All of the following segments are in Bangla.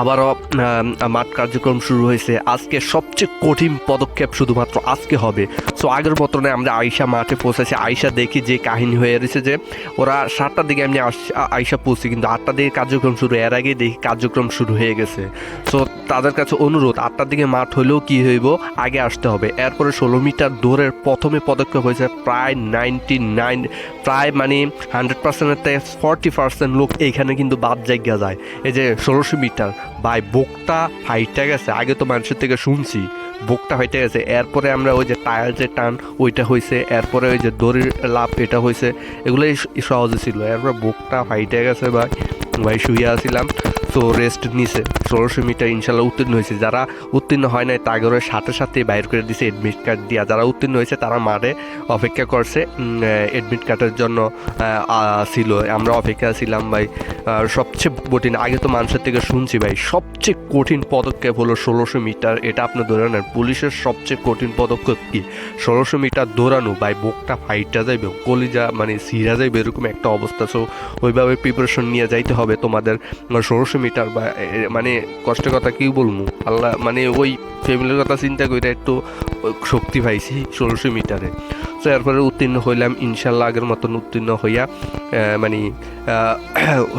আবারও মাঠ কার্যক্রম শুরু হয়েছে। আজকে সবচেয়ে কঠিন পদক্ষেপ শুধুমাত্র আজকে হবে। সো আগের মতনে আমরা আয়সা মাঠে পৌঁছেছি। আয়সা দেখি যে কাহিনী হয়ে রয়েছে যে ওরা সাতটার দিকে এমনি আয়সা পৌঁছি, কিন্তু আটটার দিকে কার্যক্রম শুরু, এর আগেই দেখি কার্যক্রম শুরু হয়ে গেছে। সো তাদের কাছে অনুরোধ, আটটার দিকে মাঠ হলেও কি হইব, আগে আসতে হবে। এরপরে ষোলো মিটার দৌড়ের প্রথমে পদক্ষেপ হয়েছে প্রায় নাইনটি নাইন, প্রায় মানে হান্ড্রেড পার্সেন্টের থেকে ফর্টি পার্সেন্ট লোক এইখানে কিন্তু বাদ জায়গা যায়। এই যে ষোলোশো মিটার বাই বোকটা ফাইটটা গেছে। আগে তো মানুষের থেকে শুনছি, বুকটা ফাইটে গেছে। এরপরে আমরা ওই যে টায়ার যে টান, ওইটা হয়েছে এরপরে ওই যে দড়ির লাভ এটা হয়েছে এগুলোই সহজে ছিল। এরপরে বুকটা ফাইটে গেছে ভাই। ভাই শুয়ে আসছিলাম তো রেস্ট নিছে। ষোলোশো মিটার ইনশাল্লাহ উত্তীর্ণ হয়েছে। যারা উত্তীর্ণ হয় নাই তাগরের সাথে সাথে বাইর করে দিছে এডমিট কার্ড দিয়া। যারা উত্তীর্ণ হয়েছে, তারা মাঠে অপেক্ষা করছে এডমিট কার্ডের জন্য ছিল। আমরা অপেক্ষা ছিলাম ভাই সবচেয়ে কঠিন, আগে তো মানুষের থেকে শুনছি ভাই, সবচেয়ে কঠিন পদক্ষেপ হলো ষোলোশো মিটার। এটা আপনি ধরে নেন, পুলিশের সবচেয়ে কঠিন পদক্ষেপ কি? ষোলোশো মিটার দৌড়ানো, ভাই, বুকটা ফাইটটা যাইবে, কলিজা মানে সিরা যাইবে, এরকম একটা অবস্থা। সো ওইভাবে প্রিপারেশন নিয়ে যাইতে হবে তোমাদের। ষোলোশো মিটার বা মানে কষ্টের কথা কি বলব আল্লাহ মানে ওই ফ্যামিলির কথা চিন্তা করে একটু শক্তি পাইছি ষোলোশো মিটারে। তো এরপরে উত্তীর্ণ হইলাম, ইনশাল্লাহ আগের মতন উত্তীর্ণ হইয়া মানে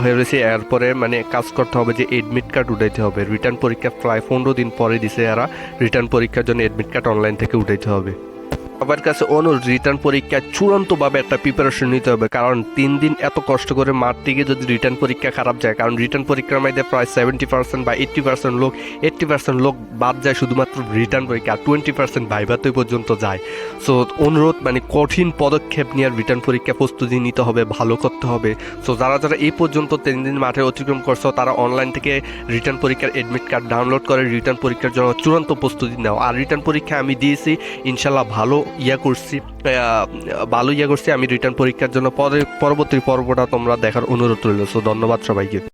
হয়ে রয়েছে। এরপরে মানে কাজ করতে হবে যে এডমিট কার্ড উঠাইতে হবে। রিটার্ন পরীক্ষা প্রায় পনেরো দিন পরে দিছে এরা। রিটার্ন পরীক্ষার জন্য এডমিট কার্ড অনলাইন থেকে উঠাইতে হবে। সবার কাছে অনুরোধ রিটার্ন পরীক্ষায় চূড়ান্তভাবে একটা প্রিপারেশন নিতে হবে, কারণ তিন দিন এত কষ্ট করে মাঠ থেকে যদি রিটার্ন পরীক্ষা খারাপ যায়, কারণ রিটার্ন পরীক্ষার মধ্যে প্রায় সেভেন্টি পার্সেন্ট বা এইট্টি পার্সেন্ট লোক এইট্টি পার্সেন্ট লোক বাদ যায় শুধুমাত্র রিটার্ন পরীক্ষা টোয়েন্টি পার্সেন্ট ভাইভাতে পর্যন্ত যায়। সো অনুরোধ মানে কঠিন পদক্ষেপ নিয়ে রিটার্ন পরীক্ষা প্রস্তুতি নিতে হবে, ভালো করতে হবে। সো যারা যারা এই পর্যন্ত তিন দিন মাঠে অতিক্রম করছ, তারা অনলাইন থেকে রিটার্ন পরীক্ষার এডমিট কার্ড ডাউনলোড করে রিটার্ন পরীক্ষার জন্য চূড়ান্ত প্রস্তুতি নাও। আর রিটার্ন পরীক্ষা আমি দিয়েছি ইনশাল্লাহ ভালো ইয়া করছি ভালো ইয়া করছি, আমি রিটার্ন পরীক্ষার জন্য পরে পরবর্তী পর্বটা তোমরা দেখার অনুরোধ রইল। সো ধন্যবাদ সবাইকে।